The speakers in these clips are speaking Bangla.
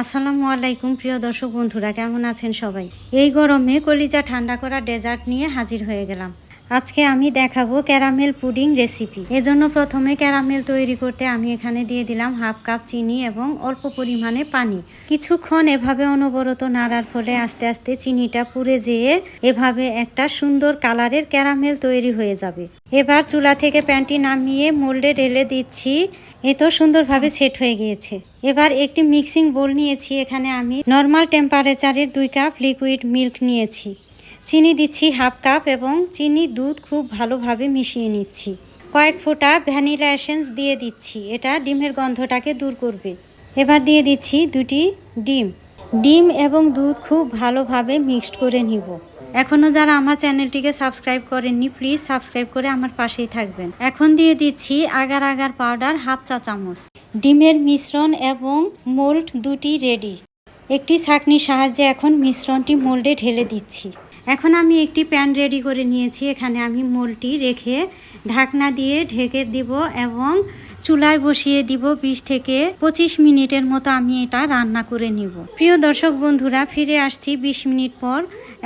আসসালামু আলাইকুম, প্রিয় দর্শক বন্ধুরা, কেমন আছেন সবাই? এই গরমে কলিজা ঠান্ডা করা ডেজার্ট নিয়ে হাজির হয়ে গেলাম। আজকে আমি দেখাবো ক্যারামেল পুডিং রেসিপি। এজন্য প্রথমে ক্যারামেল তৈরি করতে আমি এখানে দিয়ে দিলাম হাফ কাপ চিনি এবং অল্প পরিমাণে পানি। কিছুক্ষণ এভাবে অনবরত নাড়ার ফলে আস্তে আস্তে চিনিটা পুড়ে যেয়ে এভাবে একটা সুন্দর কালারের ক্যারামেল তৈরি হয়ে যাবে। এবার চুলা থেকে প্যানটি নামিয়ে মোল্ডে ঢেলে দিচ্ছি। এ তো সুন্দরভাবে সেট হয়ে গিয়েছে। এবার একটি মিক্সিং বোল নিয়েছি। এখানে আমি নর্মাল টেম্পারেচারের দুই কাপ লিকুইড মিল্ক নিয়েছি। চিনি দিচ্ছি হাফ কাপ এবং চিনি দুধ খুব ভালোভাবে মিশিয়ে নিচ্ছি। কয়েক ফোঁটা ভ্যানিলা এসেন্স দিয়ে দিচ্ছি। এটা ডিমের গন্ধটাকে দূর করবে। এবার দিয়ে দিচ্ছি দুটি ডিম। ডিম এবং দুধ খুব ভালোভাবে মিক্সড করে নিব। এখনও যারা আমার চ্যানেলটিকে সাবস্ক্রাইব করেননি, প্লিজ সাবস্ক্রাইব করে আমার পাশেই থাকবেন। এখন দিয়ে দিচ্ছি আগার আগার পাউডার হাফ চা চামচ। ডিমের মিশ্রণ এবং মোল্ড দুটি রেডি। একটি ছাঁকনির সাহায্যে এখন মিশ্রণটি মোল্ডে ঢেলে দিচ্ছি। এখন আমি একটি প্যান রেডি করে নিয়েছি। এখানে আমি মোলটি রেখে ঢাকনা দিয়ে ঢেকে দিব এবং চুলায় বসিয়ে দিব বিশ থেকে পঁচিশ মিনিটের মতো আমি এটা রান্না করে নিব। প্রিয় দর্শক বন্ধুরা, ফিরে আসছি বিশ মিনিট পর।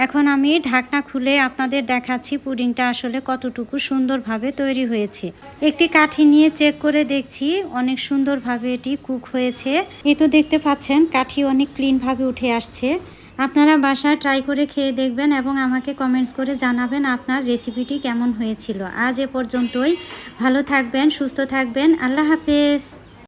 এখন আমি ঢাকনা খুলে আপনাদের দেখাচ্ছি পুডিংটা আসলে কতটুকু সুন্দরভাবে তৈরি হয়েছে। একটি কাঠি নিয়ে চেক করে দেখছি অনেক সুন্দরভাবে এটি কুক হয়েছে। এ তো দেখতে পাচ্ছেন, কাঠি অনেক ক্লিনভাবে উঠে আসছে। আপনারা বাসায় ট্রাই করে খেয়ে দেখবেন এবং আমাকে কমেন্টস করে জানাবেন আপনার রেসিপিটি কেমন হয়েছিল। আজ এ পর্যন্তই। ভালো থাকবেন, সুস্থ থাকবেন। আল্লাহ হাফেজ।